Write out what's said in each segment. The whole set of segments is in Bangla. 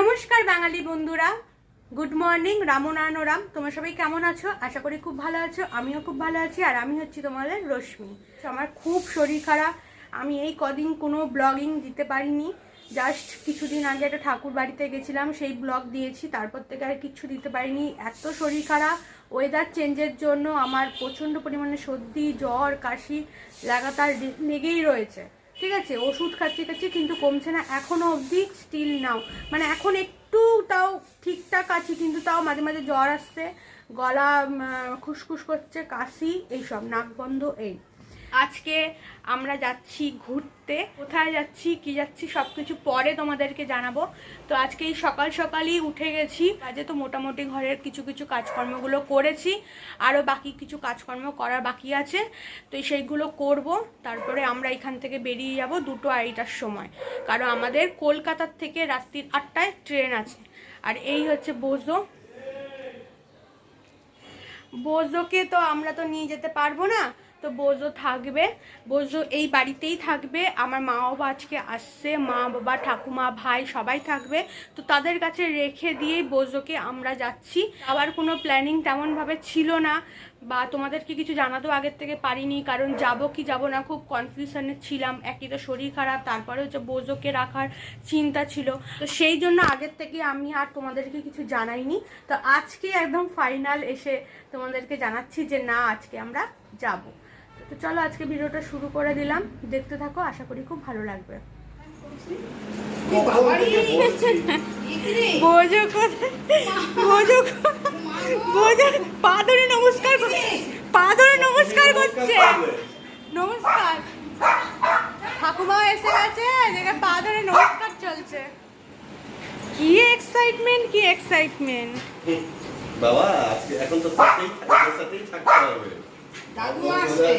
নমস্কার বাঙালি বন্ধুরা। গুড মর্নিং রামনারায়ণ রাম তোমরা সবাই কেমন আছো? আশা করি খুব ভালো আছো। আমিও খুব ভালো আছি, আর আমি হচ্ছি তোমাদের রশ্মি। আমার খুব শরীর খারাপ। আমি এই কদিন কোনো ব্লগিং দিতে পারিনি। জাস্ট কিছুদিন আগে একটা ঠাকুর বাড়িতে গেছিলাম, সেই ব্লগ দিয়েছি। তারপর থেকে আর কিচ্ছু দিতে পারিনি। এত শরীর খারাপ। ওয়েদার চেঞ্জের জন্য আমার প্রচণ্ড পরিমাণে সর্দি, জ্বর, কাশি লাগাতার লেগেই রয়েছে। ঠিক আছে, ওষুধ খাচ্ছি খাচ্ছি কিন্তু কমছে না এখনও অবধি স্টিল নাও। মানে এখন একটু তাও ঠিকঠাক আছি, কিন্তু তাও মাঝে মাঝে জ্বর আসছে, গলা খুসখুস করছে, কাশি, এইসব, নাক বন্ধ, এই। আজকে আমরা যাচ্ছি ঘুরতে। কোথায় যাচ্ছি, কি যাচ্ছি সব কিছু পরে তোমাদেরকে জানাব। তো আজকে এই সকাল সকালই উঠে গেছি। কাজে তো মোটামুটি ঘরের কিছু কিছু কাজকর্মগুলো করেছি। আরও বাকি কিছু কাজকর্ম করার বাকি আছে। তো সেইগুলো করব। তারপরে আমরা এখান থেকে বেরিয়ে যাব দুটো আড়াইটার সময়। কারণ আমাদের কলকাতার থেকে রাত্রির আটটায় ট্রেন আছে। আর এই হচ্ছে বোঝো। বোঝোকে তো আমরা তো নিয়ে যেতে পারব না। তো বোঝো থাকবে। বোঝো এই বাড়িতেই থাকবে। আমার মা বাবা আজকে আসছে। মা, বাবা, ঠাকুমা, ভাই সবাই থাকবে। তো তাদের কাছে রেখে দিয়েই বোঝোকে আমরা যাচ্ছি। আবার কোনো প্ল্যানিং তেমনভাবে ছিল না বা তোমাদেরকে কিছু জানাতেও আগের থেকে পারিনি, কারণ যাব কি যাব না খুব কনফিউশনে ছিলাম। একই তো শরীর খারাপ, তারপরে হচ্ছে বোঝোকে রাখার চিন্তা ছিল। তো সেই জন্য আগের থেকে আমি আর তোমাদেরকে কিছু জানাইনি। তো আজকে একদম ফাইনাল এসে তোমাদেরকে জানাচ্ছি যে না, আজকে আমরা যাব। তো চলো আজকে ভিডিওটা শুরু করে দিলাম। দেখতে থাকো, আশা করি খুব ভালো লাগবে। পা ধরে নমস্কার পা ধরে নমস্কার নমস্কার। ঠাকুমা এসে গেছে পা ধরে নমস্কার চলছে। এক্সাইটমেন্ট বাবা এখন তো সাথেই থাকতে হবে। দাদু আসছে।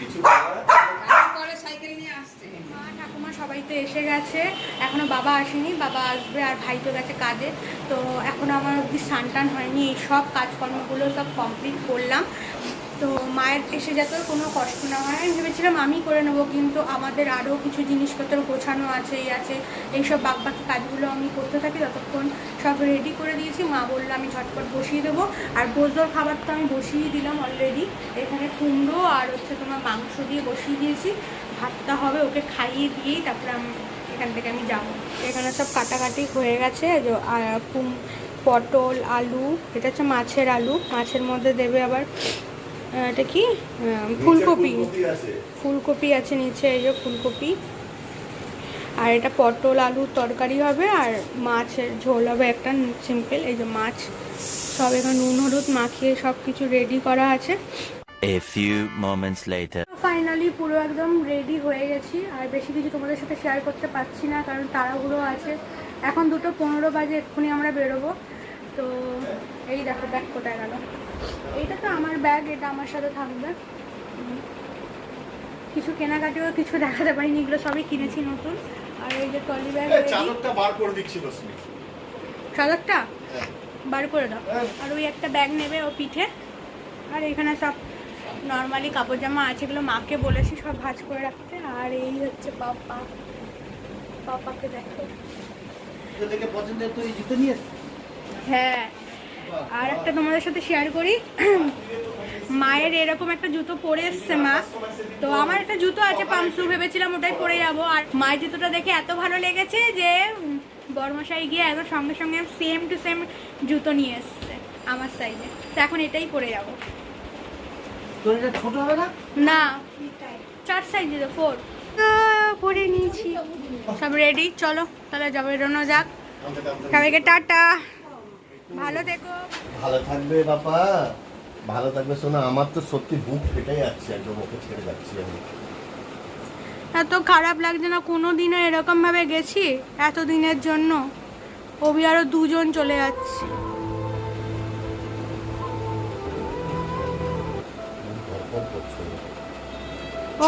কিছু করার- সাইকেল নিয়ে আসছে। মা ঠাকুমা সবাই তো এসে গেছে। এখনও বাবা আসেনি বাবা আসবে আর ভাই তো গেছে কাজে। তো এখনও আমার অব্দি স্নান টান হয়নি এই সব কাজকর্মগুলো সব কমপ্লিট করলাম। তো মায়ের এসে যাতে কোনো কষ্ট না হয়, আমি ভেবেছিলাম আমি করে নেব, কিন্তু আমাদের আরও কিছু জিনিসপত্র গোছানো আছে, এই আছে, এইসব বাকি কাজগুলো আমি করতে থাকি, ততক্ষণ সব রেডি করে দিয়েছি। মা বলল, আমি ঝটপট বসিয়ে দেবো। আর বোজোর খাবার তো আমি বসিয়ে দিলাম অলরেডি এখানে কুমড়ো আর হচ্ছে তোমার মাংস দিয়ে বসিয়ে দিয়েছি। ভাতটা হবে ওকে খাইয়ে দিয়েই তারপরে আমি এখান থেকে আমি যাব। এখানে সব কাটাকাটি হয়ে গেছে। কুম, পটল, আলু, এটা হচ্ছে মাছের আলু। মাছের মধ্যে দেবে আবার এটা কি? ফুলকপি। ফুলকপি আছে নিচে এই যে ফুলকপি। আর এটা পটল আলুর তরকারি হবে আর মাছের ঝোল হবে একটা সিম্পল এই যে মাছ। সব এখানে নুন হলুদ মাখিয়ে সব কিছু রেডি করা আছে। A few moments later. Finally পুরো একদম রেডি হয়ে গেছি। আর বেশি কিছু তোমাদের সাথে শেয়ার করতে পারছি না কারণ তাড়াহুড়ো আছে। এখন দুটো পনেরো বাজে এক্ষুনি আমরা বেরোবো। তো এই দেখো ব্যাগ কোথায় গেল? এইটা তো আমার ব্যাগ এটা আমার সাথে থাকবে। কিছু কেনাকাটিও কিছু দেখাতে পারিনি এগুলো সবই কিনেছি নতুন। আর এই যে টলি ব্যাগ এই চাদরটা বার করে দিচ্ছি রশ্মি সাদারটা হ্যাঁ। বার করে দাও। হ্যাঁ। আর ওই একটা ব্যাগ নেবে ও পিঠে। আর এখানে সব নর্মালি কাপড় জামা আছে এগুলো মাকে বলেছি সব ভাঁজ করে রাখতে। আর এই হচ্ছে পাপা। পাপাকে দেখো। এটা পছন্দের তো এই জুতো নিয়ে হ্যাঁ। আর একটা তোমাদের সাথে শেয়ার করি। মায়ের এরকম একটা জুতো পরে এসছে মা। তো আমার একটা জুতো আছে পামসু ভেবেছিলাম ওটাই পরে যাব। আর মায়ের জুতোটা দেখে এত ভালো লেগেছে যে বর্মশাই গিয়ে একদম সঙ্গে সঙ্গে সেম টু সেম জুতো নিয়ে এসছে আমার সাইজে তো এখন এটাই পরে যাব। ছোট হবে না? না চার সাইজে তো ফোর পরে নিয়েছি। সব রেডি চলো তাহলে যাব বেরোনো যাক। সবাইকে টাটা। ভালো থেকো। ভালো থাকবে বাবা। ভালো থাকবে শোনা আমার তো সত্যি বুক ফেটে যাচ্ছে একদম ওকে ছেড়ে যাচ্ছি আমি। এত খারাপ লাগছে না কোনো দিনও এরকম ভাবে গেছি? এত দিনের জন্য। অভি আরও দুজন চলে যাচ্ছে।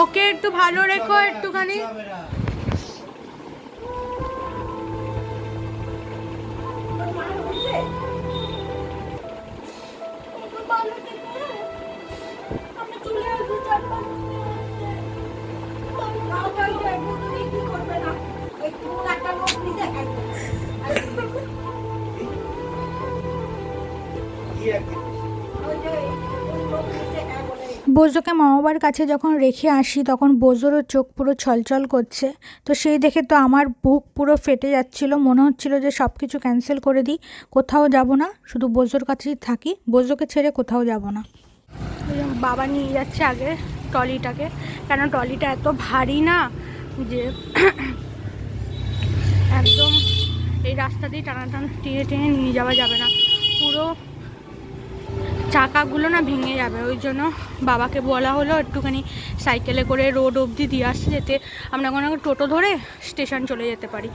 ওকে একটু ভালো রেখো একটুখানি। বোজোকে মামাবার কাছে যখন রেখে আসি, তখন বোজোরও চোখ পুরো ছলছল করছে। তো সেই দেখে তো আমার বুক পুরো ফেটে যাচ্ছিল। মনে হচ্ছিল যে সব কিছু ক্যান্সেল করে দিই, কোথাও যাব না। শুধু বোজোর কাছেই থাকি। বোজোকে ছেড়ে কোথাও যাব না। বাবা নিয়ে যাচ্ছে আগে ট্রলিটাকে। কেন ট্রলিটা এত ভারী না যে একদম এই রাস্তা দিয়ে টানা টানা টেনে টেনে নিয়ে যাওয়া যাবে না। পুরো চাকাগুলো না ভেঙে যাবে, ওই জন্য বাবাকে বলা হলো একটুখানি সাইকেলে করে রোড অবধি দিয়ে আসতে যেতে আমরা কোনো টোটো ধরে স্টেশন চলে যেতে পারি।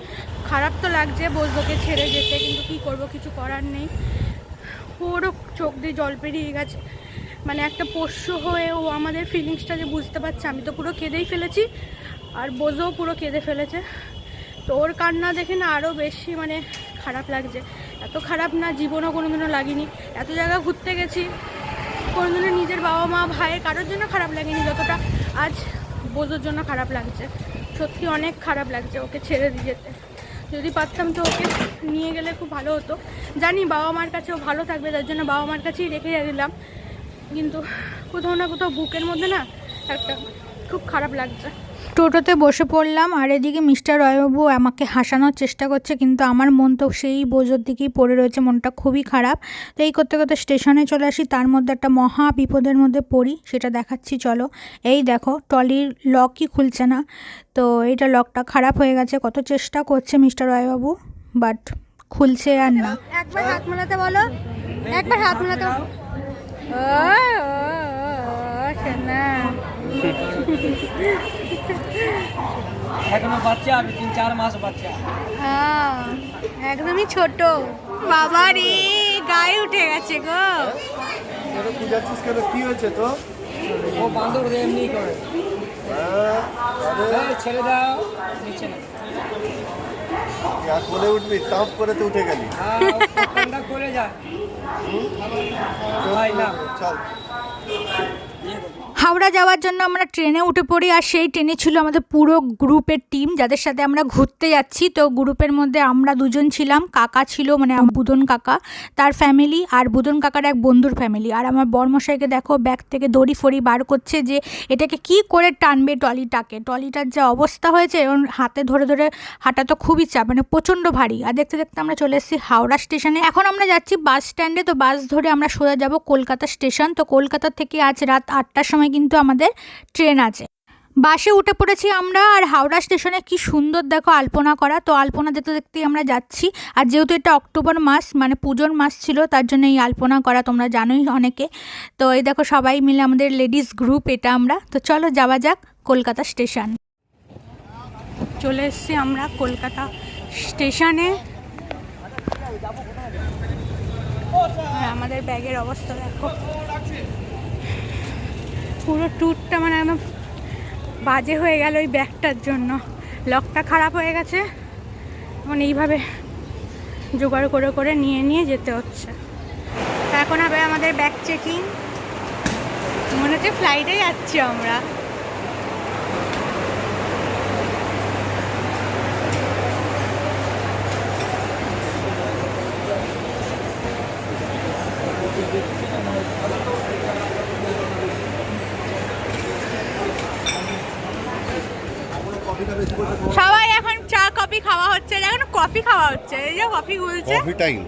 খারাপ তো লাগছে বসবোকে ছেড়ে যেতে, কিন্তু কী করব, কিছু করার নেই। ওরও চোখ দিয়ে জল পেরিয়ে গেছে। মানে একটা পোষ্য হয়ে ও আমাদের ফিলিংসটা যে বুঝতে পারছে, আমি তো পুরো কেঁদেই ফেলেছি, আর বোঝও পুরো কেঁদে ফেলেছে। তো ওর কান্না দেখে না আরও বেশি মানে খারাপ লাগছে। এত খারাপ না, জীবনও কোনোদিনও লাগেনি। এত জায়গা ঘুরতে গেছি কোনো কোনোদিনও নিজের বাবা মা ভাই কারোর জন্য খারাপ লাগেনি যতটা। আজ বোঝোর জন্য খারাপ লাগছে। সত্যি অনেক খারাপ লাগছে ওকে ছেড়ে দিয়ে যেতে। যদি পারতাম তো ওকে নিয়ে গেলে খুব ভালো হতো। জানি বাবা মার কাছেও ভালো থাকবে, তার জন্য বাবা মার কাছেই রেখে দিলাম কিন্তু কোথাও না কোথাও বুকের মধ্যে না একটা খুব খারাপ লাগছে। টোটোতে বসে পড়লাম আর এদিকে মিস্টার রয়বাবু আমাকে হাসানোর চেষ্টা করছে কিন্তু আমার মন তো সেই বোঝোর দিকেই পড়ে রয়েছে মনটা খুবই খারাপ তো এই করতে করতে স্টেশনে চলে আসি তার মধ্যে একটা মহা বিপদের মধ্যে পড়ি সেটা দেখাচ্ছি চলো এই দেখো টলির লকই খুলছে না তো এইটা লকটা খারাপ হয়ে গেছে কত চেষ্টা করছে মিস্টার রয়বাবু বাট খুলছে আর না একবার হাত মেলাতে বলো একবার হাত মেলাতে। এখনও বাচ্চা আমি তিন চার মাস বাচ্চা। হ্যাঁ, একদমই ছোট। বাবা রে গায়ে উঠে গেছে গো। তোরা খুঁজাচ্ছিস কেন? কি হয়েছে তো ও বান্ধব ওদের এমনি করে। হ্যাঁ, ছেড়ে দাও নিচ্ছে না আর কোলে উঠবি টপ করে তো উঠে গেলি। হ্যাঁ, ঠান্ডা করে না চল। হাওড়া যাওয়ার জন্য আমরা ট্রেনে উঠে পড়ি আর সেই ট্রেনে ছিল আমাদের পুরো গ্রুপের টিম, যাদের সাথে আমরা ঘুরতে যাচ্ছি। তো গ্রুপের মধ্যে আমরা দুজন ছিলাম, কাকা ছিল মানে বুদন কাকা, তার ফ্যামিলি আর বুদন কাকার এক বন্ধুর ফ্যামিলি আর আমার বর্মশাইকে দেখো ব্যাগ থেকে দড়ি ফড়ি বার করছে যে এটাকে কি করে টানবে টলিটাকে টলিটার যা অবস্থা হয়েছে, ওর হাতে ধরে ধরে হাঁটা তো খুবই চাপ মানে প্রচণ্ড ভারী। আর দেখতে দেখতে আমরা চলে এসেছি হাওড়া স্টেশনে। এখন আমরা যাচ্ছি বাস স্ট্যান্ডে, তো বাস ধরে আমরা সোজা যাব কলকাতা স্টেশন। তো কলকাতা থেকে আজ রাত আটটার সময় কিন্তু আমাদের ট্রেন আছে। বাসে উঠে পড়েছি আমরা আর হাওড়া স্টেশনে কি সুন্দর দেখো আলপনা করা। তো আলপনা দেখতে দেখতেই আমরা যাচ্ছি। আর যেহেতু এটা অক্টোবর মাস মানে পুজোর মাস ছিল, তার জন্য এই আলপনা করা তোমরা জানোই অনেকে। তো এই দেখো সবাই মিলে আমাদের লেডিস গ্রুপ এটা আমরা। তো চলো যাওয়া যাক কলকাতা স্টেশন। চলে এসেছি আমরা কলকাতা স্টেশনে। আমাদের ব্যাগের অবস্থা দেখো। পুরো ট্যুরটা মানে একদম বাজে হয়ে গেল ওই ব্যাগটার জন্য। লকটা খারাপ হয়ে গেছে। এখন এইভাবে জোগাড় করে করে নিয়ে নিয়ে যেতে হচ্ছে। এখন হবে আমাদের ব্যাগ চেকিং মনে হচ্ছে ফ্লাইটে যাচ্ছি আমরা। সবাই এখন চা কফি খাওয়া হচ্ছে এখন কফি খাওয়া হচ্ছে এই যে কফি গুলছে কফি টাইম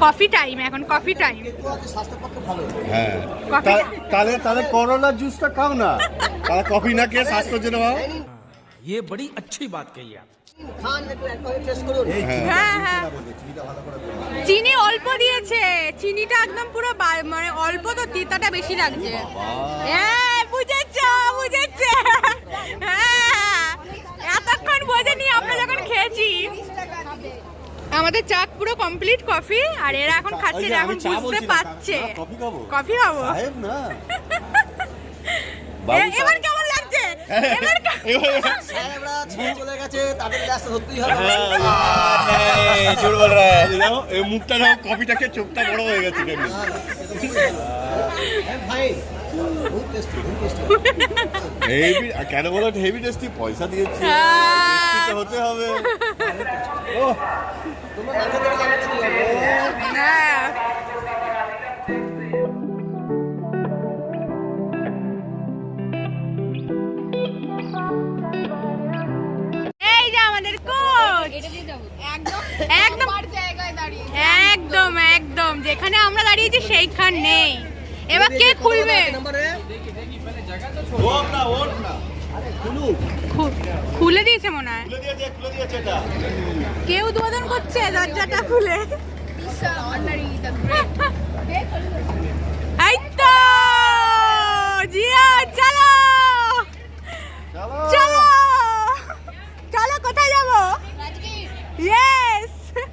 কফি টাইম এখন কফি টাইম হ্যাঁ কফি তা- তাহলে তাহলে করোনা জুসটা খাও না তাহলে কফি না খেয়ে স্বাস্থ্যের জন্য ভালো ये बड़ी अच्छी बात कही आप হ্যাঁ হ্যাঁ চিনি অল্প দিয়েছে চিনিটা একদম পুরো বা- মানে অল্প তো তিতাটা বেশি লাগছে হ্যাঁ বুঝেছ বুঝেছ হ্যাঁ আমাদের চা পুরো কমপ্লিট কফি আর এরা এখন খাচ্ছে এরা এখন চা বুঝতে পারছে। কফি খাব? কফি খাব। সাহেব না। বাবু এবার কেমন লাগছে? এবার কে- চোর বল রা। এই মুখটা না কফিটা খেয়ে চোখটা বড় হয়ে গেছে কেন বলো হেভি টেস্টি পয়সা দিয়েছি। হ্যাঁ। হতে হবে। হ্যাঁ একদম একদম। যেখানে আমরা দাঁড়িয়েছি সেইখান। নেই এবার কে খুলবে? খুলু দিয়েছে মনে হয়। কেউ উদ্বোধন করছে দরজাটা খুলে। এই তো! জিয়া চলো! চলো! চলো! কোথায় যাব? ইয়েস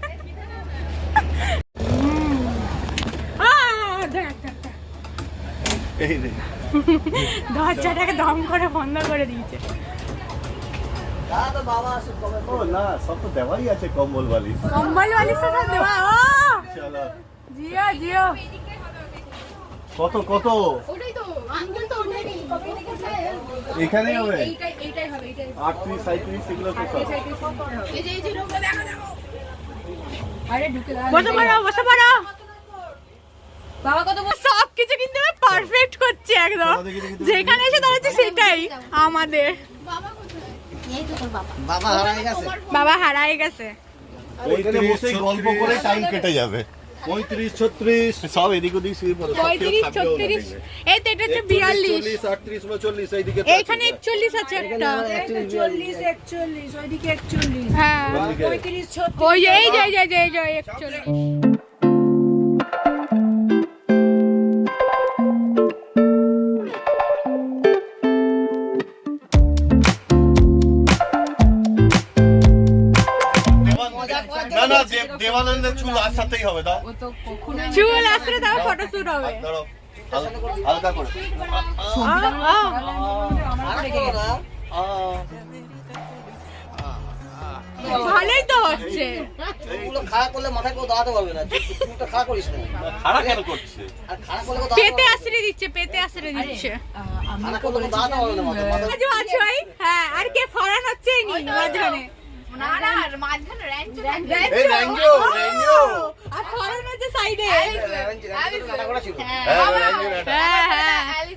এই দরজাটাকে দম করে বন্ধ করে দিয়েছে। ও না সব তো দেওয়াই আছে কম্বল বালিশ। কম্বল বালিশ তো সব দেওয়া জিও জিও। কত কত? ওটাই তো আঙ্কেল তো অলরেডি এখানেই হবে? এইটাই এইটাই হবে এইটাই আটত্রিশ সাঁত্রিশ এগুলো তো সব। এই যে এই যে লোকটা দেখো দেখো। বসে পড়ো বসে পড়ো। বাবা কত সব কিছু কিন্তু পারফেক্ট করছে একদম। যেখানে এসে দাঁড়াচ্ছে সেটাই আমাদের। বাবা হারাই গেছে। গল্প করে টাইম কেটে যাবে। পঁয়ত্রিশ ছত্রিশ। সব এদিক ওদিক শুয়ে পড়ে। সব কেউ পঁয়ত্রিশ ছত্রিশ। এই তো এটা হচ্ছে বিয়াল্লিশ। আটত্রিশ এইদিকে একচল্লিশ আছে একটা। চল্লিশ একচল্লিশ ওইদিকে একচল্লিশ। হ্যাঁ। ওই যে এই যে এই যে এই যে এই যে একচল্লিশ। দেবানন্দের চুল আসাতেই হবে দাও। চুল আসলে তাও ফটো শুট হবে। হালকা করে। ভালোই তো হচ্ছে। খাড়া করলে মাথায় কেউ দাঁড়াতে পারবে না। চুলটা খাড়া করিস না। খাড়া কেন করছে? আর খাড়া করলে পেতে দিচ্ছে পেতে দিচ্ছে। দাঁড়াতে পারবে না ভাই হ্যাঁ আর কে ফরান হচ্ছে নি মাঝখানে? না না হ্যাঁ হ্যাঁ হ্যাঁ.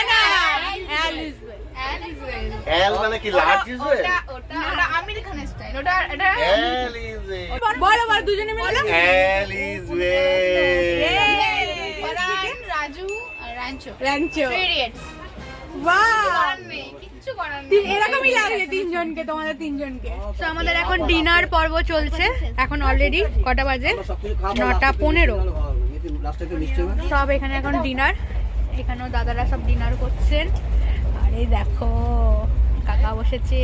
হ্যাঁ। L মানে কি লার্জ ইজ ওটা ওটা আমেরিকান স্টাইল ওটা এটা. বলো বলো দুজনে মিলে is well. Farhan Raju Rancho. Idiots এরকমই লাগছে তিনজনকে তোমাদের তিনজনকে। তো আমাদের এখন ডিনার পর্ব চলছে এখন অলরেডি কটা বাজে? নটা পনেরো। সব এখানে এখন ডিনার এখানেও দাদারা সব ডিনার করছেন। আর এই দেখো। কাকা বসেছে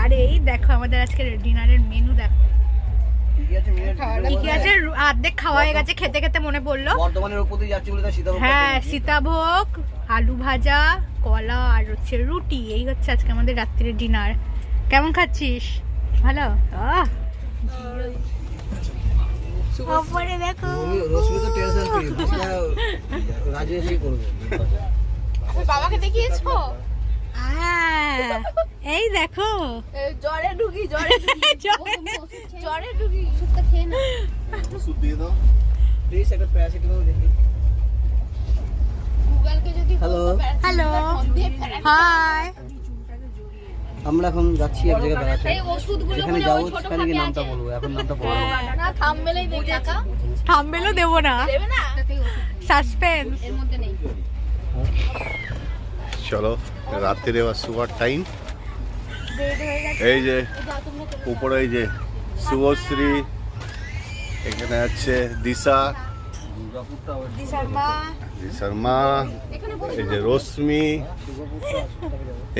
আর এই দেখো আমাদের আজকে ডিনারের মেনু দেখো। কি আছে? অর্ধেক খাওয়া হয়ে গেছে খেতে খেতে মনে পড়ল। হ্যাঁ সীতাভোগ আলু ভাজা কলা আর হচ্ছে রুটি। এই হচ্ছে আজকে আমাদের রাত্রির ডিনার। কেমন খাচ্ছিস? ভালো? ওপরে দেখো। রশ্মি তো টেনশন ফ্রি রাজু এসেই করবে। বাবাকে দেখিয়েছো? এই দেখো। জ্বরে ঢুকি জ্বরে ঢুকি। জ্বরে- ঢুকি। ওষুধটা খেয়ে না ওষুধ দিয়ে দাও। প্লিজ একটা প্যারাসিটামল দেখি। গুগলকে হ্যালো হাই আমরা এখন যাচ্ছি এক জায়গায় বেড়াতে। এই ওষুধগুলো যেখানে যাব সেখানে গিয়ে নামটা বলব। এখন নামটা বলব না। না থামবেলেই দেখে কাকা থামবেলও দেবো না। দেবে না? সাসপেন্স এর মধ্যে নেই। চলো। রাত্রিরে এবার শুয়ার টাইম এই যে উপরে এই যে শুভশ্রী এখানে আছে দিশা। দিশার মা। এই যে রশ্মি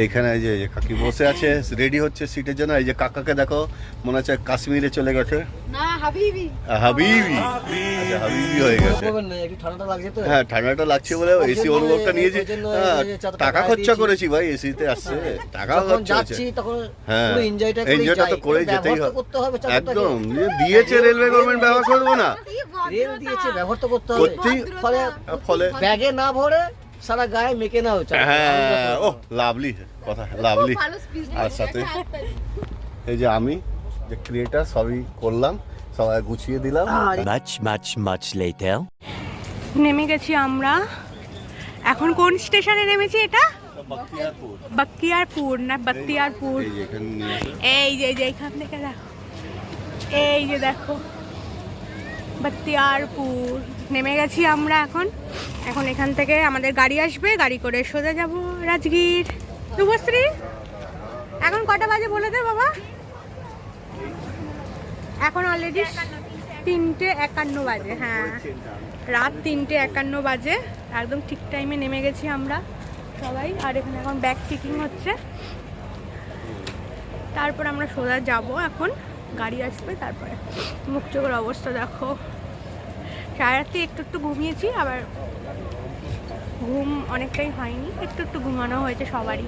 এইখানে এই যে এই যে কাকি বসে আছে রেডি হচ্ছে সিটের জন্য। এই যে কাকাকে দেখো মনে হচ্ছে কাশ্মীরে চলে গেছে। না হাবিবি। হাবিবি। আচ্ছা হাবিবি হয়ে গেছে। না একটু ঠান্ডাটা লাগছে তো? হ্যাঁ ঠান্ডাটা লাগছে বলে এসি অনুভবটা নিয়েছি। ওই জন্য হ্যাঁ, এই যে চাদরটা টাকা খরচা করেছি ভাই এসিতে আসছে। টাকা খরচা হয়েছে। যাচ্ছি তখন হ্যাঁ এনজয়টা তো করে যেতেই হবে। করতে হবে চাদরটাকে। একদম দিয়েছে রেলওয়ে গভর্নমেন্ট ব্যবহার করব না। রেল দিয়েছে ব্যবহার তো করতে হবে। ফলে ফলে ব্যাগে না ভরে সারা গায়ে মেখে নাও চাদর। হ্যাঁ ও লাভলি কথা লাভলি। আর সাথে এই যে আমি যে ক্রিয়েটার সবই করলাম। সবাই গুছিয়ে দিলাম। Much, much, much later. নেমে গেছি আমরা। এখন কোন স্টেশনে নেমেছি এটা? বক্তিয়ারপুর না বক্তিয়ারপুর? এই যে এখানে যে এইখান থেকে দেখো। এই যে দেখো। বক্তিয়ারপুর। নেমে গেছি আমরা এখন। এখন এখান থেকে আমাদের গাড়ি আসবে গাড়ি করে সোজা যাব রাজগীর। শুভশ্রী এখন কটা বাজে বলে দে বাবা? এখন অলরেডি তিনটে একান্ন বাজে হ্যাঁ। রাত তিনটে একান্ন বাজে, একদম ঠিক টাইমে নেমে গেছি আমরা সবাই, আর এখানে এখন ব্যাগ চেকিং হচ্ছে। তারপর আমরা সোজা যাব এখন, গাড়ি আসবে তারপরে। মুখ চোখের অবস্থা দেখো। সারা রাত্রি একটু একটু ঘুমিয়েছি, আবার ঘুম অনেকটাই হয়নি, একটু একটু ঘুমানো হয়েছে সবারই।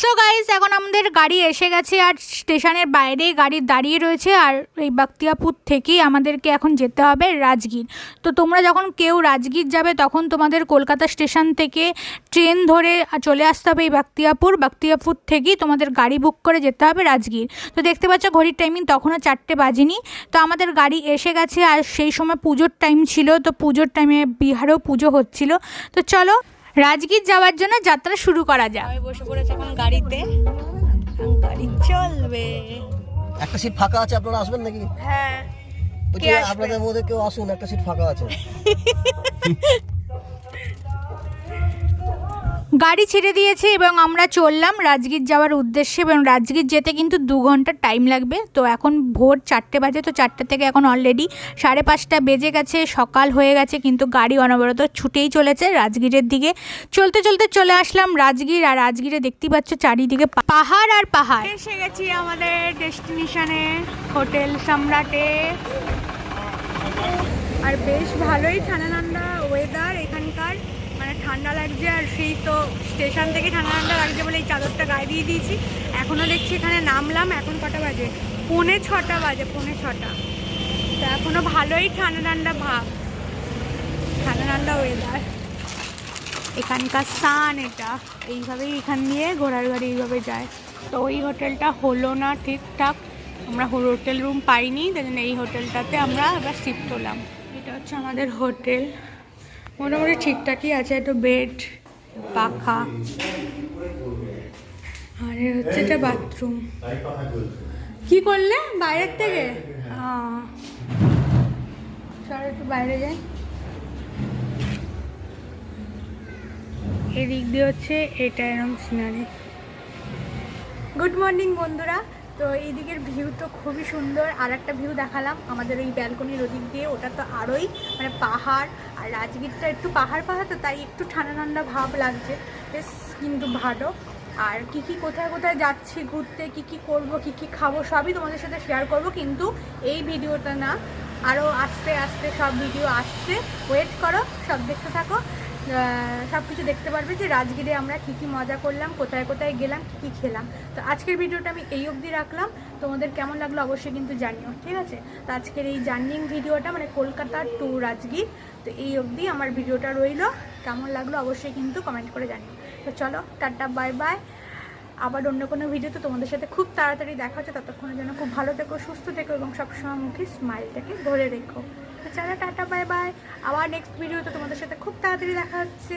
সো গাইজ এখন আমাদের গাড়ি এসে গেছে আর স্টেশনের বাইরে গাড়ি দাঁড়িয়ে রয়েছে আর এই বাক্তিয়াপুর থেকেই আমাদেরকে এখন যেতে হবে রাজগীর। তো তোমরা যখন কেউ রাজগীর যাবে, তখন তোমাদের কলকাতা স্টেশন থেকে ট্রেন ধরে চলে আসতে হবে এই বাক্তিয়াপুর বাক্তিয়াপুর থেকেই তোমাদের গাড়ি বুক করে যেতে হবে রাজগীর। তো দেখতে পাচ্ছ ঘড়ির টাইমিং তখনও চারটে বাজেনি। তো আমাদের গাড়ি এসে গেছে আর সেই সময় পুজোর টাইম ছিল। তো পুজোর টাইমে বিহারেও পুজো হচ্ছিল। তো চলো রাজগীর যাওয়ার জন্য যাত্রা শুরু করা যাক। সবাই বসে পড়েছে এখন গাড়িতে। গাড়ি চলবে। একটা সিট ফাঁকা আছে আপনারা আসবেন নাকি? হ্যাঁ? আপনাদের মধ্যে কেউ আসুন একটা সিট ফাঁকা আছে। গাড়ি ছেড়ে দিয়েছে এবং আমরা চললাম রাজগীর যাওয়ার উদ্দেশ্যে এবং রাজগীর যেতে কিন্তু দু ঘণ্টা টাইম লাগবে। তো এখন ভোর চারটে বাজে, তো চারটে থেকে এখন অলরেডি সাড়ে পাঁচটা বেজে গেছে, সকাল হয়ে গেছে, কিন্তু গাড়ি অনবরত ছুটেই চলেছে রাজগীরের দিকে। চলতে চলতে চলে আসলাম রাজগীর আর রাজগীরে দেখতেই পাচ্ছ চারিদিকে পাহাড় আর পাহাড়। এসে গেছি আমাদের ডেস্টিনেশনে, হোটেল সম্রাটে। আর বেশ ভালোই ঠান্ডা ঠান্ডা ওয়েদার এখানকার। ঠান্ডা লাগছে আর সেই তো স্টেশন থেকে ঠান্ডা ঠান্ডা লাগছে বলে এই চাদরটা গায়ে দিয়ে দিয়েছি। এখনও দেখছি এখানে নামলাম, এখন কটা বাজে? পৌনে ছটা বাজে, পৌনে ছটা। তো এখনও ভালোই ঠান্ডা ঠান্ডা ভাব। ঠান্ডা ঠান্ডা ওয়েদার এখানকার স্থান এটা। এইভাবেই এখান দিয়ে ঘোড়ার গাড়ি এইভাবে যায়। তো ওই হোটেলটা হলো না ঠিকঠাক। আমরা হোটেল রুম পাইনি, তাই জন্য এই হোটেলটাতে আমরা এবার শিফট হলাম। এটা হচ্ছে আমাদের হোটেল। মোটামুটি ঠিকঠাকই আছে, একটু বেড পাখা। আর হচ্ছে এটা বাথরুম কি করলে? বাইরের থেকে। চলো একটু বাইরে যাই। এদিক দিয়ে হচ্ছে এটা এরম সিনারি গুড মর্নিং বন্ধুরা। তো এইদিকের ভিউ তো খুবই সুন্দর। আর একটা ভিউ দেখালাম, আমাদের ওই ব্যালকনির ওদিক দিয়ে। ওটা তো আরোই মানে পাহাড়, আর রাজগীরটা একটু পাহাড় পাহাড় তো, তাই একটু ঠান্ডা ঠান্ডা ভাব লাগছে। বেশ কিন্তু ভালো। আর কি কি কোথায় কোথায় যাচ্ছি, ঘুরতে, কি কি করব, কি কি খাব, সবই তোমাদের সাথে শেয়ার করব। কিন্তু এই ভিডিওটা না আরও আস্তে আস্তে সব ভিডিও আসছে। ওয়েট করো, সব দেখতে থাকো। সব কিছু দেখতে পারবে যে রাজগীরে আমরা কী কী মজা করলাম, কোথায় কোথায় গেলাম, কী কী খেলাম। তো আজকের ভিডিওটা আমি এই অবধি রাখলাম। তোমাদের কেমন লাগল অবশ্যই কিন্তু জানিও, ঠিক আছে? তো আজকের এই জার্নিং ভিডিওটা মানে কলকাতা টু রাজগীর, তো এই অবধি আমার ভিডিওটা রইল। কেমন লাগল অবশ্যই কিন্তু কমেন্ট করে জানিও। তো চলো, টাটা বাই বাই আবার অন্য কোনো ভিডিওতে তোমাদের সাথে খুব তাড়াতাড়ি দেখা হচ্ছে, ততক্ষণের জন্য খুব ভালো থেকো, সুস্থ থেকো এবং সবসময় মুখে স্মাইলটাকে ধরে রেখো। তো চলো টাটা বাই বাই আবার নেক্সট ভিডিওতে তোমাদের সাথে খুব তাড়াতাড়ি দেখা হচ্ছে।